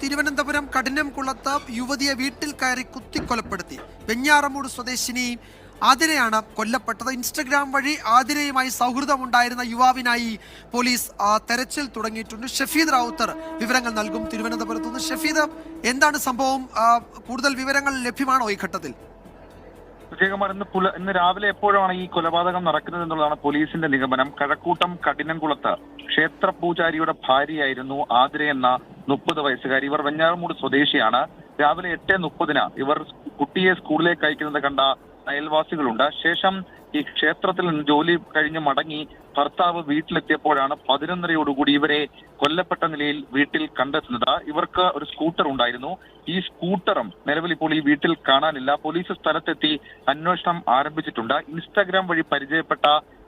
തിരുവനന്തപുരം കഠിനംകുളത്ത് യുവതിയെ വീട്ടിൽ കയറി കുത്തിക്കൊലപ്പെടുത്തി. വെഞ്ഞാറമൂട് സ്വദേശിനി ആതിരയാണ് കൊല്ലപ്പെട്ടത്. ഇൻസ്റ്റഗ്രാം വഴി ആതിരയുമായി സൗഹൃദമുണ്ടായിരുന്ന യുവാവിനായി പോലീസ് തെരച്ചിൽ തുടങ്ങിയിട്ടുണ്ട്. ഷഫീദ് റാവുത്തർ വിവരങ്ങൾ നൽകും തിരുവനന്തപുരത്ത് നിന്ന്. ഷഫീദ് എന്താണ് സംഭവം? കൂടുതൽ വിവരങ്ങൾ ലഭ്യമാണോ ഈ ഘട്ടത്തിൽ? വിജയകുമാർ ഇന്ന് പുല ഇന്ന് രാവിലെ എപ്പോഴാണ് ഈ കൊലപാതകം നടക്കുന്നത് എന്നുള്ളതാണ് പോലീസിന്റെ നിഗമനം. കഴക്കൂട്ടം കഠിനംകുളത്ത് ക്ഷേത്ര പൂജാരിയുടെ ഭാര്യയായിരുന്നു ആതിര എന്ന മുപ്പത് വയസ്സുകാരി. ഇവർ വെഞ്ഞാറമൂട് സ്വദേശിയാണ്. രാവിലെ എട്ട് മുപ്പതിന് ഇവർ കുട്ടിയെ സ്കൂളിലേക്ക് അയക്കുന്നത് കണ്ട അയൽവാസികളുണ്ട്. ശേഷം ഈ ക്ഷേത്രത്തിൽ നിന്ന് ജോലി കഴിഞ്ഞ് മടങ്ങി ഭർത്താവ് വീട്ടിലെത്തിയപ്പോഴാണ് പതിനൊന്നരയോടുകൂടി ഇവരെ കൊല്ലപ്പെട്ട നിലയിൽ വീട്ടിൽ കണ്ടെത്തുന്നത്. ഇവർക്ക് ഒരു സ്കൂട്ടർ ഉണ്ടായിരുന്നു. ഈ സ്കൂട്ടറും നിലവിൽ ഇപ്പോൾ ഈ വീട്ടിൽ കാണാനില്ല. പോലീസ് സ്ഥലത്തെത്തി അന്വേഷണം ആരംഭിച്ചിട്ടുണ്ട്. ഇൻസ്റ്റാഗ്രാം വഴി പരിചയപ്പെട്ട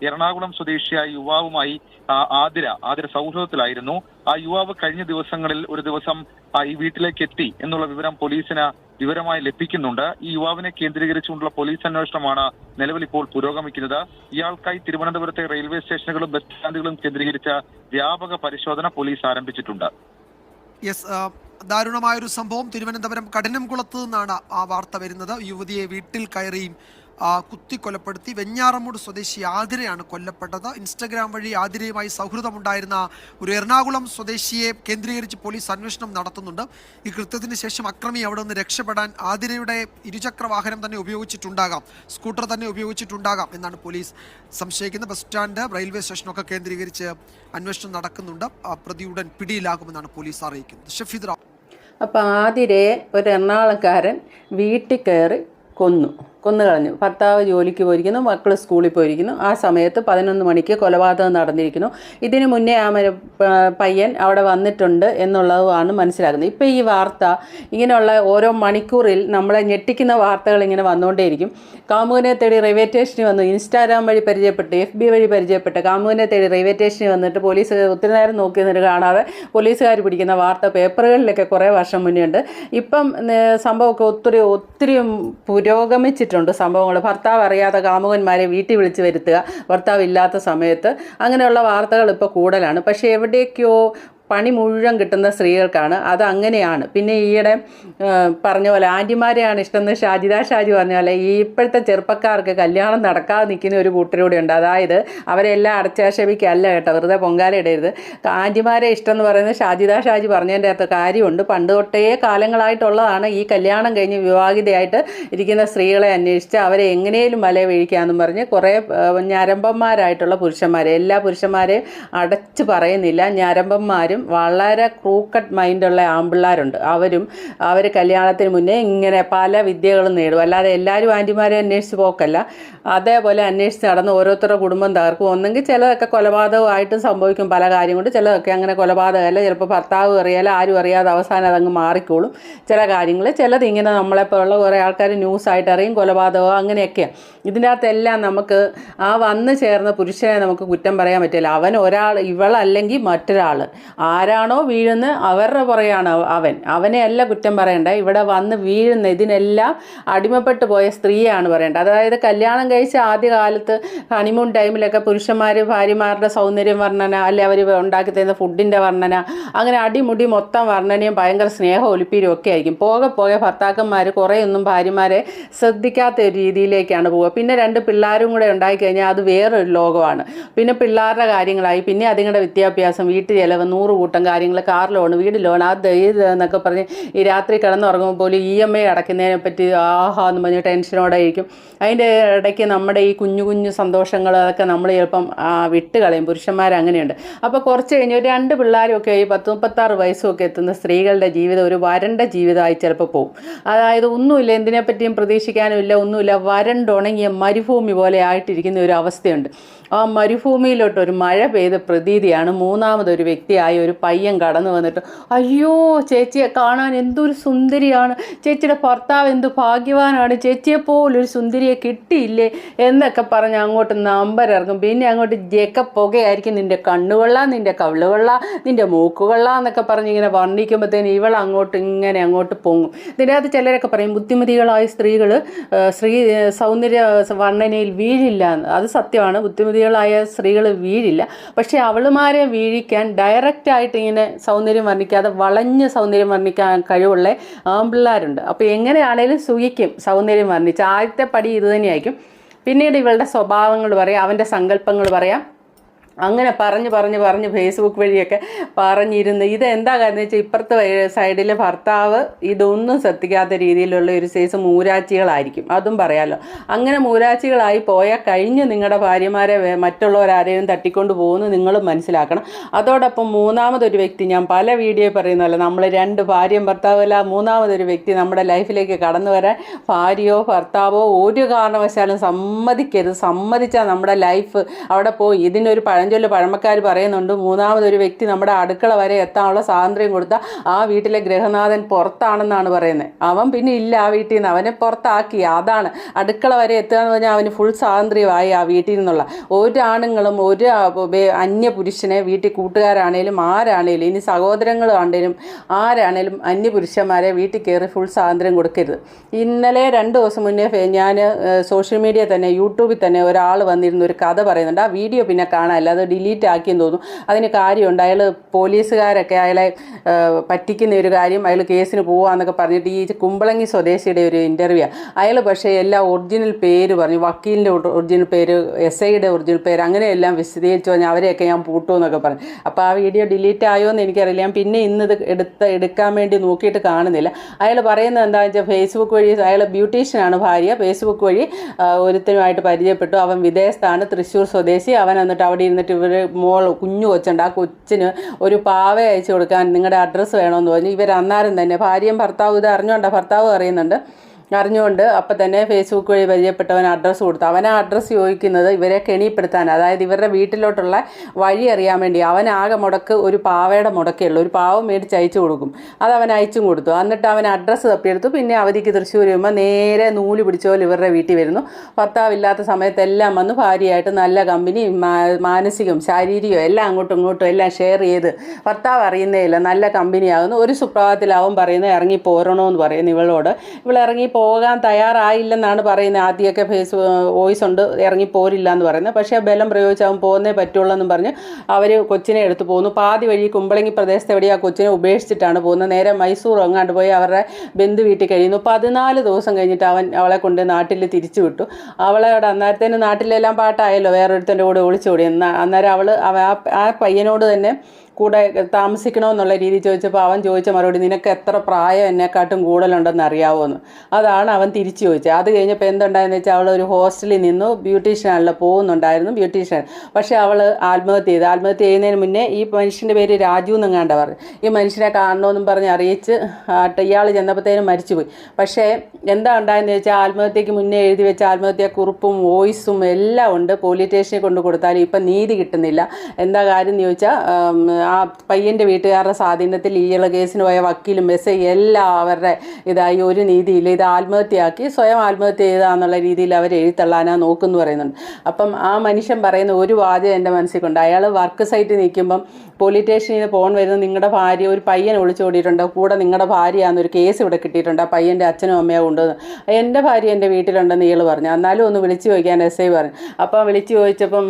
എറണാകുളം സ്വദേശിയായ യുവാവുമായി ആതിര ആതിര സൗഹൃദത്തിലായിരുന്നു. ആ യുവാവ് കഴിഞ്ഞ ദിവസങ്ങളിൽ ഒരു ദിവസം ഈ വീട്ടിലേക്ക് എത്തി എന്നുള്ള വിവരം പോലീസിന് വിവരമായി ലഭിക്കുന്നുണ്ട്. ഈ യുവാവിനെ കേന്ദ്രീകരിച്ചുകൊണ്ടുള്ള പോലീസ് അന്വേഷണമാണ് നിലവിൽ ഇപ്പോൾ പുരോഗമിക്കുന്നത്. ഇയാൾക്കായി തിരുവനന്തപുരത്തെ റെയിൽവേ സ്റ്റേഷനുകളും ബസ് സ്റ്റാൻഡുകളും കേന്ദ്രീകരിച്ച വ്യാപക പരിശോധന പോലീസ് ആരംഭിച്ചിട്ടുണ്ട്. ദാരുണമായൊരു സംഭവം തിരുവനന്തപുരം കഠിനംകുളത്ത് നിന്നാണ് ആ വാർത്ത വരുന്നത്. യുവതിയെ വീട്ടിൽ കയറിയും ആ, കുത്തിക്കൊലപ്പെടുത്തി വെഞ്ഞാറമൂട് സ്വദേശി ആതിരയാണ് കൊല്ലപ്പെട്ടത്. ഇൻസ്റ്റഗ്രാം വഴി ആതിരയുമായി സൗഹൃദമുണ്ടായിരുന്ന ഒരു എറണാകുളം സ്വദേശിയെ കേന്ദ്രീകരിച്ച് പോലീസ് അന്വേഷണം നടത്തുന്നുണ്ട്. ഈ കൃത്യത്തിന് ശേഷം അക്രമി അവിടെ നിന്ന് രക്ഷപ്പെടാൻ ആതിരയുടെ ഇരുചക്ര വാഹനം തന്നെ ഉപയോഗിച്ചിട്ടുണ്ടാകാം. സ്കൂട്ടർ തന്നെ ഉപയോഗിച്ചിട്ടുണ്ടാകാം എന്നാണ് പോലീസ് സംശയിക്കുന്നത്. ബസ് സ്റ്റാൻഡ് റെയിൽവേ സ്റ്റേഷനൊക്കെ കേന്ദ്രീകരിച്ച് അന്വേഷണം നടക്കുന്നുണ്ട്. ആ, പ്രതി പിടിയിലാകുമെന്നാണ് പോലീസ് അറിയിക്കുന്നത്. ഷഫീദ് അപ്പോൾ ആതിരെ ഒരു എറണാകുളക്കാരൻ വീട്ടിൽ കയറി കൊന്നു. കൊന്നു കളഞ്ഞു ഭർത്താവ് ജോലിക്ക് പോയിരിക്കുന്നു മക്കൾ സ്കൂളിൽ പോയിരിക്കുന്നു. ആ സമയത്ത് പതിനൊന്ന് മണിക്ക് കൊലപാതകം നടന്നിരിക്കുന്നു. ഇതിന് മുന്നേ ആ പയ്യൻ അവിടെ വന്നിട്ടുണ്ട് എന്നുള്ളതുമാണ് മനസ്സിലാക്കുന്നത് ഇപ്പോൾ ഈ വാർത്ത ഇങ്ങനെയുള്ള ഓരോ മണിക്കൂറിൽ നമ്മളെ ഞെട്ടിക്കുന്ന വാർത്തകൾ ഇങ്ങനെ വന്നുകൊണ്ടേയിരിക്കും. കാമുകനെ തേടി റെയിൽവേ സ്റ്റേഷനിൽ വന്നു. ഇൻസ്റ്റാഗ്രാം വഴി പരിചയപ്പെട്ട് എഫ് ബി വഴി പരിചയപ്പെട്ട്. കാമുകനെ തേടി റെയിൽവേ സ്റ്റേഷനിൽ വന്നിട്ട് പോലീസ് ഒത്തിരി നേരം നോക്കി നിന്നിട്ട് കാണാതെ പോലീസുകാർ പിടിക്കുന്ന വാർത്ത പേപ്പറുകളിലൊക്കെ കുറേ വർഷം മുന്നേ ഉണ്ട്. ഇപ്പം സംഭവമൊക്കെ ഒത്തിരി ഒത്തിരി പുരോഗമിച്ചിട്ടുണ്ട്. സംഭവങ്ങൾ ഭർത്താവ് അറിയാത്ത കാമുകന്മാരെ വീട്ടിൽ വിളിച്ച് വരുത്തുക. ഭർത്താവ് ഇല്ലാത്ത സമയത്ത് അങ്ങനെയുള്ള വാർത്തകൾ ഇപ്പോൾ കൂടുതലാണ്. പക്ഷേ എവിടേക്കോ പണി മുഴുവൻ കിട്ടുന്ന സ്ത്രീകൾക്കാണ്. അത് അങ്ങനെയാണ്. പിന്നെ ഈയിടെ പറഞ്ഞ പോലെ ആന്റിമാരെയാണ് ഇഷ്ടം എന്ന് ഷാജിദ ഷാജി പറഞ്ഞ പോലെ ഈ ഇപ്പോഴത്തെ ചെറുപ്പക്കാർക്ക് കല്യാണം നടക്കാതെ നിൽക്കുന്ന ഒരു കൂട്ടരൂടെ ഉണ്ട്. അതായത് അവരെല്ലാം അടച്ചാക്ഷേപിക്കല്ല കേട്ടോ വെറുതെ പൊങ്കാല ഇടരുത്. ആന്റിമാരെ ഇഷ്ടം എന്ന് പറയുന്നത് ഷാജിദ ഷാജി പറഞ്ഞതിന്റെ അകത്ത് കാര്യമുണ്ട്. പണ്ട് തൊട്ടേ കാലങ്ങളായിട്ടുള്ളതാണ് ഈ കല്യാണം കഴിഞ്ഞ് വിവാഹിതയായിട്ട് ഇരിക്കുന്ന സ്ത്രീകളെ അന്വേഷിച്ച് അവരെ എങ്ങനെയും വല വീഴിക്കാമെന്നും പറഞ്ഞ് കുറേ ഞരമ്പന്മാരായിട്ടുള്ള പുരുഷന്മാരെ എല്ലാ പുരുഷന്മാരെയും അടച്ച് പറയുന്നില്ല. ഞരമ്പന്മാരും വളരെ ക്രൂക്കറ്റ് മൈൻഡുള്ള ആമ്പിള്ളാരുണ്ട്. അവരും അവർ കല്യാണത്തിന് മുന്നേ ഇങ്ങനെ പല വിദ്യകളും നേടും. അല്ലാതെ എല്ലാവരും ആന്റിമാരെ അന്വേഷിച്ച് പോക്കല്ല. അതേപോലെ അന്വേഷിച്ച് നടന്ന് ഓരോരുത്തരുടെ കുടുംബം തകർക്കും. ഒന്നെങ്കിൽ ചിലതൊക്കെ കൊലപാതകമായിട്ടും സംഭവിക്കും പല കാര്യം കൊണ്ട്. ചിലതൊക്കെ അങ്ങനെ കൊലപാതകമല്ല. ചിലപ്പോൾ ഭർത്താവ് അറിയാല ആരും അറിയാതെ അവസാനം അതങ്ങ് മാറിക്കോളും. ചില കാര്യങ്ങൾ ചിലത് ഇങ്ങനെ നമ്മളെപ്പോലുള്ള കുറേ ആൾക്കാർ ന്യൂസായിട്ട് അറിയും കൊലപാതകമോ അങ്ങനെയൊക്കെയാണ് ഇതിന്റെ അകത്തെല്ലാം നമുക്ക് ആ വന്ന് ചേർന്ന പുരുഷനെ നമുക്ക് കുറ്റം പറയാൻ പറ്റില്ല. അവൻ ഒരാൾ ഇവളല്ലെങ്കിൽ മറ്റൊരാൾ ആരാണോ വീഴുന്ന അവരുടെ പുറയാണ് അവൻ. അവനെ അല്ല കുറ്റം പറയണ്ട. ഇവിടെ വന്ന് വീഴുന്ന ഇതിനെല്ലാം അടിമപ്പെട്ടു പോയ സ്ത്രീയാണ് പറയേണ്ടത് അതായത് കല്യാണം കഴിച്ച ആദ്യ കാലത്ത് ഹണിമൂൺ ടൈമിലൊക്കെ പുരുഷന്മാർ ഭാര്യമാരുടെ സൗന്ദര്യം വർണന അല്ലെ അവർ ഉണ്ടാക്കി തരുന്ന ഫുഡിന്റെ വർണന അങ്ങനെ അടിമുടി മൊത്തം വർണനയും ഭയങ്കര സ്നേഹം ഒലിപ്പീരും ഒക്കെ ആയിരിക്കും. പോകെ പോകെ ഭർത്താക്കന്മാർ കുറേയൊന്നും ഭാര്യമാരെ ശ്രദ്ധിക്കാത്ത ഒരു രീതിയിലേക്കാണ് പോവുക. പിന്നെ രണ്ട് പിള്ളേരും കൂടെ ഉണ്ടായിക്കഴിഞ്ഞാൽ അത് വേറൊരു ലോകമാണ്. പിന്നെ പിള്ളേരുടെ കാര്യങ്ങളായി. പിന്നെ അതിങ്ങളുടെ വിദ്യാഭ്യാസം വീട്ടു ചെലവ് നൂറ് കൂട്ടം കാര്യങ്ങൾ കാർ ലോൺ വീട് ലോൺ അത് ഇത് എന്നൊക്കെ പറഞ്ഞ് ഈ രാത്രി കിടന്നുറങ്ങുമ്പോൾ പോലും ഇ എം ഐ അടയ്ക്കുന്നതിനെ പറ്റി ആഹാ എന്ന് പറഞ്ഞ് ടെൻഷനോടെ ഇരിക്കും. അതിന്റെ ഇടയ്ക്ക് നമ്മുടെ ഈ കുഞ്ഞു കുഞ്ഞു സന്തോഷങ്ങൾ അതൊക്കെ നമ്മൾ ചിലപ്പം വിട്ട് കളയും. പുരുഷന്മാർ അങ്ങനെയുണ്ട് അപ്പോൾ കുറച്ച് കഴിഞ്ഞ് ഒരു രണ്ട് പിള്ളേരൊക്കെ ഈ പത്ത് മുപ്പത്താറ് വയസ്സൊക്കെ എത്തുന്ന സ്ത്രീകളുടെ ജീവിതം ഒരു വരണ്ട ജീവിതമായി ചിലപ്പോൾ പോകും അതായത് ഒന്നുമില്ല എന്തിനെപ്പറ്റിയും പ്രതീക്ഷിക്കാനും പ്രതീക്ഷിക്കാനുമില്ല ഒന്നുമില്ല വരണ്ടുണങ്ങിയ മരുഭൂമി പോലെ ആയിട്ടിരിക്കുന്ന ഒരു അവസ്ഥയുണ്ട്. ആ മരുഭൂമിയിലോട്ട് ഒരു മഴ പെയ്ത പ്രതീതിയാണ്. മൂന്നാമതൊരു വ്യക്തിയായ ഒരു പയ്യൻ കടന്നു വന്നിട്ട് അയ്യോ ചേച്ചിയെ കാണാൻ എന്തൊരു സുന്ദരിയാണ്. ചേച്ചിയുടെ ഭർത്താവ് എന്ത് ഭാഗ്യവാനാണ്. ചേച്ചിയെ പോലൊരു സുന്ദരിയെ കിട്ടിയില്ലേ? എന്നൊക്കെ പറഞ്ഞ് അങ്ങോട്ട് നമ്പരിറങ്ങും. പിന്നെ അങ്ങോട്ട് ജക്ക പുകയായിരിക്കും. നിന്റെ കണ്ണുകൊള്ള നിന്റെ കവിളുകൊള്ള നിന്റെ മൂക്കുകൊള്ള എന്നൊക്കെ പറഞ്ഞ് ഇങ്ങനെ വർണിക്കുമ്പോഴത്തേന് ഇവൾ അങ്ങോട്ട് ഇങ്ങനെ അങ്ങോട്ട് പൊങ്ങും. ഇതിന്റെ അകത്ത് ചിലരൊക്കെ പറയും ബുദ്ധിമതികളായ സ്ത്രീകൾ സ്ത്രീ സൗന്ദര്യ വർണനയിൽ വീഴില്ല അത് സത്യമാണ്. ബുദ്ധിമതി യുവതികളായ സ്ത്രീകൾ വീഴില്ല. പക്ഷേ അവളുമാരെ വീഴിക്കാൻ ഡയറക്റ്റായിട്ട് ഇങ്ങനെ സൗന്ദര്യം വർണിക്കാതെ വളഞ്ഞ് സൗന്ദര്യം വർണിക്കാൻ കഴിവുള്ള ആമ്പിള്ളാരുണ്ട് അപ്പോൾ എങ്ങനെയാണേലും സുഖിക്കും സൗന്ദര്യം വർണിച്ച്. ആദ്യത്തെ പടി ഇത് തന്നെയായിരിക്കും. പിന്നീട് ഇവളുടെ സ്വഭാവങ്ങൾ പറയാം അവന്റെ സങ്കല്പങ്ങൾ പറയാം. അങ്ങനെ പറഞ്ഞ് പറഞ്ഞ് പറഞ്ഞ് ഫേസ്ബുക്ക് വഴിയൊക്കെ പറഞ്ഞിരുന്ന്. ഇത് എന്താ കാര്യം വെച്ചാൽ ഇപ്പുറത്തെ സൈഡിലെ ഭർത്താവ് ഇതൊന്നും ശ്രദ്ധിക്കാത്ത രീതിയിലുള്ള ഒരു സൈസ് മൂരാച്ചികളായിരിക്കും. അതും പറയാമല്ലോ അങ്ങനെ മൂരാച്ചികളായി പോയാൽ കഴിഞ്ഞ് നിങ്ങളുടെ ഭാര്യമാരെ മറ്റുള്ളവരാരെയും തട്ടിക്കൊണ്ട് പോകുന്നു നിങ്ങൾ മനസ്സിലാക്കണം. അതോടൊപ്പം മൂന്നാമതൊരു വ്യക്തി ഞാൻ പല വീഡിയോ പറയുന്നല്ലോ നമ്മൾ രണ്ട് ഭാര്യയും ഭർത്താവും അല്ല മൂന്നാമതൊരു വ്യക്തി നമ്മുടെ ലൈഫിലേക്ക് കടന്നു വരാൻ ഭാര്യയോ ഭർത്താവോ ഒരു കാരണവശാലും സമ്മതിക്കരുത്. സമ്മതിച്ചാൽ നമ്മുടെ ലൈഫ് അവിടെ പോയി. ഇതിനൊരു പഴഞ്ചൊല്ല് പഴമക്കാർ പറയുന്നുണ്ട് മൂന്നാമതൊരു വ്യക്തി നമ്മുടെ അടുക്കള വരെ എത്താനുള്ള സ്വാതന്ത്ര്യം കൊടുത്ത ആ വീട്ടിലെ ഗൃഹനാഥൻ പുറത്താണെന്നാണ് പറയുന്നത്. അവൻ പിന്നെ ഇല്ല ആ വീട്ടിൽ നിന്ന്. അവനെ പുറത്താക്കി. അതാണ് അടുക്കള വരെ എത്തുക എന്ന് പറഞ്ഞാൽ അവന് ഫുൾ സ്വാതന്ത്ര്യമായി ആ വീട്ടിൽ നിന്നുള്ള. ഒരാണുങ്ങളും ഒരു അന്യപുരുഷനെ വീട്ടിൽ കൂട്ടുകാരാണേലും ആരാണേലും ഇനി സഹോദരങ്ങളാണേലും ആരാണേലും അന്യ പുരുഷന്മാരെ വീട്ടിൽ കയറി ഫുൾ സ്വാതന്ത്ര്യം കൊടുക്കരുത്. ഇന്നലെ രണ്ട് ദിവസം മുന്നേ ഞാൻ സോഷ്യൽ മീഡിയ തന്നെ യൂട്യൂബിൽ തന്നെ ഒരാൾ വന്നിരുന്ന ഒരു കഥ പറയുന്നുണ്ട്. ആ വീഡിയോ പിന്നെ കാണാനല്ല. അത് ഡിലീറ്റ് ആക്കിയെന്ന് തോന്നുന്നു. അതിന് കാര്യമുണ്ട്. അയാൾ പോലീസുകാരൊക്കെ അയാളെ പറ്റിക്കുന്ന ഒരു കാര്യം അയാൾ കേസിന് പോവാന്നൊക്കെ പറഞ്ഞിട്ട് ഈ കുമ്പളങ്ങി സ്വദേശിയുടെ ഒരു ഇന്റർവ്യൂ അയാൾ പക്ഷേ എല്ലാ ഒറിജിനൽ പേര് പറഞ്ഞു. വക്കീലിന്റെ ഒറിജിനൽ പേര് എസ് ഐയുടെ ഒറിജിനൽ പേര് അങ്ങനെയെല്ലാം വിശദീകരിച്ചു പറഞ്ഞാൽ അവരെയൊക്കെ ഞാൻ പൂട്ടുമെന്നൊക്കെ പറഞ്ഞു. അപ്പോൾ ആ വീഡിയോ ഡിലീറ്റ് ആയോ എന്ന് എനിക്കറിയില്ല. ഞാൻ പിന്നെ ഇന്ന് എടുത്ത് എടുക്കാൻ വേണ്ടി നോക്കിയിട്ട് കാണുന്നില്ല. അയാൾ പറയുന്നത് എന്താണെന്ന് വെച്ചാൽ ഫേസ്ബുക്ക് വഴി അയാൾ ബ്യൂട്ടീഷ്യനാണ് ഭാര്യ. ഫേസ്ബുക്ക് വഴി ഒരുത്തനുമായിട്ട് പരിചയപ്പെട്ടു. അവൻ വിദേശത്താണ് തൃശ്ശൂർ സ്വദേശി. അവൻ എന്നിട്ട് അവിടെ ഇരുന്നിട്ട് ഇവർ മോൾ കുഞ്ഞു കൊച്ചുണ്ട്. ആ കൊച്ചിന് ഒരു പാവ അയച്ചു കൊടുക്കാൻ നിങ്ങളുടെ അഡ്രസ്സ് വേണമെന്ന് പറഞ്ഞു. ഇവർ അന്നേരം തന്നെ ഭാര്യയും ഭർത്താവും ഇത് അറിഞ്ഞുകൊണ്ടാണ് ഭർത്താവ് അറിയുന്നുണ്ട് അറിഞ്ഞുകൊണ്ട് അപ്പം തന്നെ ഫേസ്ബുക്ക് വഴി പരിചയപ്പെട്ടവൻ അഡ്രസ്സ് കൊടുത്തു. അവൻ അഡ്രസ്സ് ചോദിക്കുന്നത് ഇവരെ കെണിപ്പെടുത്താൻ അതായത് ഇവരുടെ വീട്ടിലോട്ടുള്ള വഴി അറിയാൻ വേണ്ടി. അവൻ ആകെ മുടക്ക് ഒരു പാവയുടെ മുടക്കേ ഉള്ളൂ. ഒരു പാവം മേടിച്ച് അയച്ചു കൊടുക്കും. അത് അവൻ അയച്ചും കൊടുത്തു. എന്നിട്ട് അവൻ അഡ്രസ്സ് തപ്പിയെടുത്തു. പിന്നെ അവധിക്ക് തൃശ്ശൂർ വരുമ്പോൾ നേരെ നൂൽ പിടിച്ച ഇവരുടെ വീട്ടിൽ വരുന്നു. ഭർത്താവില്ലാത്ത സമയത്തെല്ലാം വന്ന് ഭാര്യയായിട്ട് നല്ല കമ്പനി മാനസികവും ശാരീരികവും എല്ലാം അങ്ങോട്ടും ഇങ്ങോട്ടും എല്ലാം ഷെയർ ചെയ്ത് ഭർത്താവ് അറിയുന്നേ ഇല്ല. നല്ല കമ്പനിയാകുന്നു ഒരു സുപ്രഭാതത്തിലാവും പറയുന്നത് ഇറങ്ങി പോരണോ എന്ന് പറയുന്നു ഇവളോട്. ഇവൾ ഇറങ്ങി പോകാൻ തയ്യാറായില്ലെന്നാണ് പറയുന്നത്. ആദ്യമൊക്കെ ഫേസ് വോയിസ് ഉണ്ട് ഇറങ്ങി പോരില്ല എന്ന് പറയുന്നത്. പക്ഷേ ബലം പ്രയോഗിച്ച് അവൻ പോകുന്നേ പറ്റുള്ളൂ എന്നും പറഞ്ഞ് അവർ കൊച്ചിനെ എടുത്തു പോകുന്നു പാതി വഴി കുമ്പളങ്ങി പ്രദേശത്ത് എവിടെ ആ കൊച്ചിനെ ഉപേക്ഷിച്ചിട്ടാണ് പോകുന്നത്. നേരെ മൈസൂർ അങ്ങാണ്ട് പോയി അവരുടെ ബന്ധു വീട്ടിൽ കഴിയുന്നു. പതിനാല് ദിവസം കഴിഞ്ഞിട്ട് അവൻ അവളെ കൊണ്ട് നാട്ടിൽ തിരിച്ചു വിട്ടു. അവളെ അവിടെ അന്നേരത്തേന് നാട്ടിലെല്ലാം പാട്ടായല്ലോ. വേറൊരുത്തന്റെ കൂടെ ഒളിച്ചോടി. അന്നേരം അവൾ ആ പയ്യനോട് തന്നെ കൂടെ താമസിക്കണമെന്നുള്ള രീതി ചോദിച്ചപ്പോൾ അവൻ ചോദിച്ച മറുപടി നിനക്ക് എത്ര പ്രായം എന്നെക്കാട്ടും കൂടുതലുണ്ടെന്ന് അറിയാവോന്ന്? അതാണ് അവൻ തിരിച്ചു ചോദിച്ചത്. അത് കഴിഞ്ഞപ്പോൾ എന്തുണ്ടായെന്ന് വെച്ചാൽ അവൾ ഒരു ഹോസ്റ്റലിൽ നിന്നു ബ്യൂട്ടീഷ്യനാണല്ലോ പോകുന്നുണ്ടായിരുന്നു ബ്യൂട്ടീഷ്യൻ. പക്ഷേ അവൾ ആത്മഹത്യ ചെയ്തു. ആത്മഹത്യ ചെയ്യുന്നതിന് മുന്നേ ഈ മനുഷ്യന്റെ പേര് രാജു എന്നെങ്ങാണ്ട പറഞ്ഞു ഈ മനുഷ്യനെ കാണണമെന്നും പറഞ്ഞ് അറിയിച്ച് ഇയാൾ ചെന്നപ്പോഴത്തേനും മരിച്ചുപോയി. പക്ഷേ എന്താ ഉണ്ടായെന്ന് വെച്ചാൽ ആത്മഹത്യക്ക് മുന്നേ എഴുതി വെച്ച ആത്മഹത്യാ കുറിപ്പും വോയിസും എല്ലാം ഉണ്ട്. പോലീസ് സ്റ്റേഷനിൽ കൊണ്ട് കൊടുത്താലും ഇപ്പം നീതി കിട്ടുന്നില്ല. എന്താ കാര്യം എന്ന് ചോദിച്ചാൽ ആം, പയ്യന്റെ വീട്ടുകാരുടെ സ്വാധീനത്തിൽ ഈയുള്ള കേസിന് പോയ വക്കീലും എസ് ഐ എല്ലാം അവരുടെ ഇതായി ഒരു നീതിയില്ല ഇത് ആത്മഹത്യയാക്കി സ്വയം ആത്മഹത്യ ചെയ്താന്നുള്ള രീതിയിൽ അവർ എഴുത്തള്ളാനാ നോക്കുന്നു പറയുന്നുണ്ട്. അപ്പം ആ മനുഷ്യൻ പറയുന്ന ഒരു വാചകം എന്റെ മനസ്സിൽ കൊണ്ട് അയാൾ വർക്ക് സൈറ്റ് നിൽക്കുമ്പം പോലീസ് സ്റ്റേഷനിൽ നിന്ന് ഫോൺ വരുന്നത് നിങ്ങളുടെ ഭാര്യ ഒരു പയ്യൻ ഒളിച്ചോടിയിട്ടുണ്ട് കൂടെ നിങ്ങളുടെ ഭാര്യയാണെന്നൊരു കേസ് ഇവിടെ കിട്ടിയിട്ടുണ്ട്. ആ പയ്യന്റെ അച്ഛനും അമ്മയോ കൊണ്ടുവന്ന് എന്റെ ഭാര്യ എന്റെ വീട്ടിലുണ്ടെന്ന് ഇയാൾ പറഞ്ഞു. എന്നാലും ഒന്ന് വിളിച്ചു ചോദിക്കാൻ എസ് ഐ പറഞ്ഞു. അപ്പോൾ വിളിച്ചു ചോദിച്ചപ്പം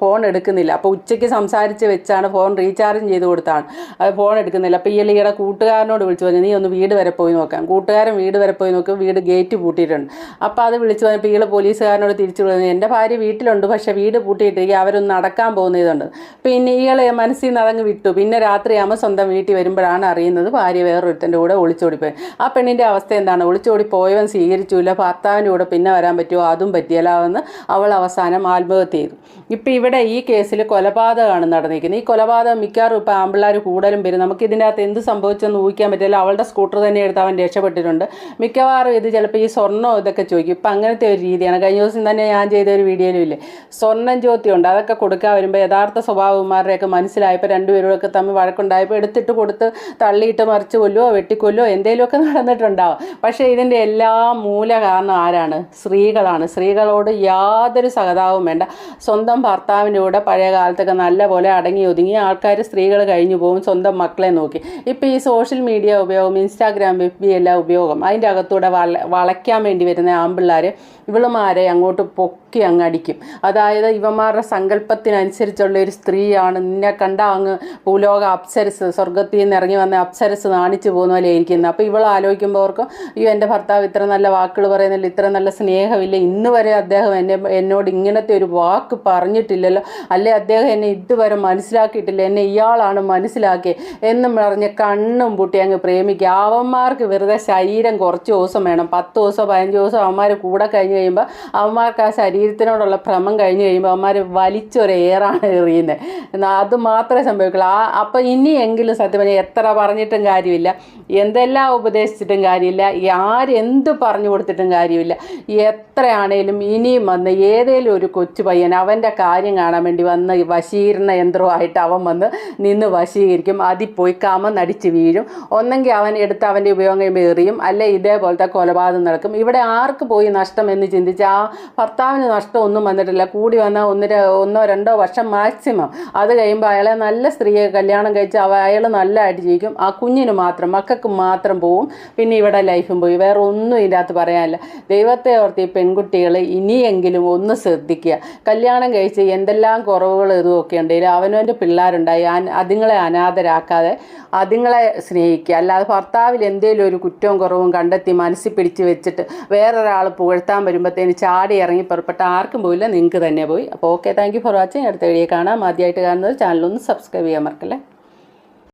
ഫോൺ എടുക്കുന്നില്ല. അപ്പോൾ ഉച്ചയ്ക്ക് സംസാരിച്ച് വെച്ചാണ് ഫോൺ റീചാർജും ചെയ്ത് കൊടുത്താണ്. അത് ഫോൺ എടുക്കുന്നില്ല. അപ്പോൾ ഈ ഈയിടെ കൂട്ടുകാരനോട് വിളിച്ചു പറഞ്ഞു നീ ഒന്ന് വീട് വരെ പോയി നോക്കാം. കൂട്ടുകാരൻ വീട് വരെ പോയി നോക്കും വീട് ഗേറ്റ് പൂട്ടിയിട്ടുണ്ട്. അപ്പോൾ അത് വിളിച്ചു പറഞ്ഞപ്പോൾ ഈ പോലീസുകാരനോട് തിരിച്ചു പറഞ്ഞു എന്റെ ഭാര്യ വീട്ടിലുണ്ട് പക്ഷേ വീട് പൂട്ടിയിട്ടിരിക്കുക അവരൊന്ന് നടക്കാൻ പോകുന്നതുണ്ട് പിന്നെ ഇയാളെ മനസ്സിൽ അതങ്ങ് വിട്ടു. പിന്നെ രാത്രിയാകുമ്പോൾ സ്വന്തം വീട്ടിൽ വരുമ്പോഴാണ് അറിയുന്നത് ഭാര്യ വേറൊരുത്തന്റെ കൂടെ ഒളിച്ചോടിപ്പോയി. ആ പെണ്ണിന്റെ അവസ്ഥ എന്താണ്? ഒളിച്ചോടി പോയവൻ സ്വീകരിച്ചില്ല ഭർത്താവിന്റെ കൂടെ പിന്നെ വരാൻ പറ്റുമോ? അതും പറ്റിയല്ല എന്ന് അവൾ അവസാനം ആത്മഹത്യ ചെയ്തു. ഇപ്പം ഇവിടെ ഈ കേസിൽ കൊലപാതകമാണ് നടന്നിരിക്കുന്നത്. ഈ കൊലപാതകം മിക്കവാറും ഇപ്പോൾ ആമ്പിള്ളേർ കൂടുതലും വരും. നമുക്ക് ഇതിന്റെ അകത്ത് എന്ത് സംഭവിച്ചെന്ന് ഊഹിക്കാൻ പറ്റില്ല. അവളുടെ സ്കൂട്ടർ തന്നെ എടുത്ത് അവൻ രക്ഷപ്പെട്ടിട്ടുണ്ട്. മിക്കവാറും ഇത് ചിലപ്പോൾ ഈ സ്വർണം ഇതൊക്കെ ചോദിക്കും. ഇപ്പം അങ്ങനത്തെ ഒരു രീതിയാണ്. കഴിഞ്ഞ ദിവസം തന്നെ ഞാൻ ചെയ്ത ഒരു വീഡിയോയിലും ഇല്ലേ? സ്വർണം ജ്യോതിയുണ്ട് അതൊക്കെ കൊടുക്കാൻ വരുമ്പോൾ യഥാർത്ഥ സ്വഭാവന്മാരുടെയൊക്കെ മനസ്സിലായപ്പോൾ രണ്ടുപേരോടൊക്കെ തമ്മിൽ വഴക്കുണ്ടായപ്പോൾ എടുത്തിട്ട് കൊടുത്ത് തള്ളിയിട്ട് മറിച്ച് കൊല്ലുമോ വെട്ടിക്കൊല്ലുമോ എന്തെങ്കിലുമൊക്കെ നടന്നിട്ടുണ്ടാവും. പക്ഷേ ഇതിന്റെ എല്ലാ മൂല കാരണം ആരാണ്? സ്ത്രീകളാണ്. സ്ത്രീകളോട് യാതൊരു സഹതാവും വേണ്ട. സ്വന്തം ഭർത്താവിന്റെ കൂടെ പഴയ കാലത്തൊക്കെ നല്ലപോലെ അടങ്ങി ഒതുങ്ങി ആൾക്കാർ സ്ത്രീകൾ കഴിഞ്ഞു പോകും സ്വന്തം മക്കളെ നോക്കി. ഇപ്പോൾ ഈ സോഷ്യൽ മീഡിയ ഉപയോഗം ഇൻസ്റ്റാഗ്രാം എഫ് ബി എല്ലാം ഉപയോഗം. അതിന്റെ അകത്തൂടെ വള വളയ്ക്കാൻ വേണ്ടി വരുന്ന ആമ്പിള്ളേർ ഇവളുമാരെ അങ്ങോട്ട് പൊക്കി പൊക്കി അങ്ങ് അടിക്കും. അതായത് ഇവന്മാരുടെ സങ്കല്പത്തിനനുസരിച്ചുള്ള ഒരു സ്ത്രീയാണ്. നിന്നെ കണ്ട അങ്ങ് ഭൂലോക അപ്സരസ് സ്വർഗത്തിൽ നിന്ന് ഇറങ്ങി വന്ന അപ്സരസ് നാണിച്ചു പോകുന്ന പോലെ ഇരിക്കുന്നത് അപ്പോൾ ഇവൾ ആലോചിക്കുമ്പോൾ ഓർക്കും അയ്യോ എന്റെ ഭർത്താവ് ഇത്ര നല്ല വാക്കുകൾ പറയുന്നില്ല ഇത്ര നല്ല സ്നേഹമില്ല. ഇന്ന് വരെ അദ്ദേഹം എന്നെ എന്നോട് ഇങ്ങനത്തെ ഒരു വാക്ക് പറഞ്ഞിട്ടില്ലല്ലോ. അല്ലെ അദ്ദേഹം എന്നെ ഇതുവരെ മനസ്സിലാക്കിയിട്ടില്ല. എന്നെ ഇയാളാണ് മനസ്സിലാക്കിയത് എന്നും പറഞ്ഞ് കണ്ണും പൂട്ടി അങ്ങ് പ്രേമിക്കുക. അവന്മാർക്ക് വെറുതെ ശരീരം കുറച്ച് ദിവസം വേണം. പത്ത് ദിവസം പതിനഞ്ച് ദിവസം അവന്മാർ കൂടെ കഴിഞ്ഞ് കഴിയുമ്പോൾ അവന്മാർക്ക് ആ ശരീരത്തിനോടുള്ള ഭ്രമം കഴിഞ്ഞ് കഴിയുമ്പോൾ അവന്മാർ വലിച്ചൊരു എയറാണ് എറിയുന്നത് അത് മാത്രമേ സംഭവിക്കുള്ളൂ. ആ അപ്പം ഇനിയെങ്കിലും സത്യം പറഞ്ഞാൽ എത്ര പറഞ്ഞിട്ടും കാര്യമില്ല. എന്തെല്ലാം ഉപദേശിച്ചിട്ടും കാര്യമില്ല. ആരെന്ത് പറഞ്ഞു കൊടുത്തിട്ടും കാര്യമില്ല. എത്രയാണേലും ഇനിയും വന്ന് ഏതെങ്കിലും ഒരു കൊച്ചു പയ്യൻ അവന്റെ കാര്യം കാണാൻ വേണ്ടി വന്ന് വശീകരണ യന്ത്രമായിട്ട് അവൻ വന്ന് നിന്ന് വശീകരിക്കും. അതിൽ പോയി കമന്നടിച്ച് വീഴും. ഒന്നെങ്കിൽ അവൻ എടുത്ത് അവന്റെ ഉപയോഗം എറിയും. അല്ലെ ഇതേപോലത്തെ കൊലപാതകം നടക്കും. ഇവിടെ ആർക്ക് പോയി നഷ്ടം എന്ന് ചിന്തിച്ച് ആ ഭർത്താവിന് നഷ്ടം ഒന്നും വന്നിട്ടില്ല. കൂടി വന്നാൽ ഒന്നര ഒന്നോ രണ്ടോ വർഷം മാക്സിമം അത് കഴിയുമ്പോൾ അയാളെ നല്ല സ്ത്രീയെ കല്യാണം കഴിച്ച് അയാൾ നല്ലതായിട്ട് ജീവിക്കും. ആ കുഞ്ഞിന് മാത്രം മക്കൾക്ക് മാത്രം പോവും. പിന്നെ ഇവിടെ ലൈഫും പോയി. വേറെ ഒന്നും അകത്ത് പറയാനില്ല. ദൈവത്തെ ഓർത്ത് പെൺകുട്ടികൾ ഇനിയെങ്കിലും ഒന്ന് ശ്രദ്ധിക്കുക. കല്യാണം കഴിച്ച് എന്തെല്ലാം കുറവുകൾ ഇതുമൊക്കെ ഉണ്ടെങ്കിലും അവനവന്റെ പിള്ളേരുണ്ടായി. അതുങ്ങളെ അനാഥരാക്കാതെ അതുങ്ങളെ സ്നേഹിക്കുക. അല്ലാതെ ഭർത്താവിൽ എന്തെങ്കിലും ഒരു കുറ്റവും കുറവും കണ്ടെത്തി മനസ്സിൽ പിടിച്ച് വെച്ചിട്ട് വേറൊരാൾ പുകഴ്ത്താൻ വരുമ്പോഴത്തേന് ചാടി ഇറങ്ങി പുറപ്പെട്ട ആർക്കും പോയില്ല നിങ്ങൾക്ക് തന്നെ പോയി. അപ്പോൾ okay thank you for watching അടുത്ത വീഡിയോ കാണാം. ആദ്യമായിട്ട് കാണുന്നത് ചാനലൊന്ന് സബ്സ്ക്രൈബ് ചെയ്യാൻ മറക്കല്ലേ?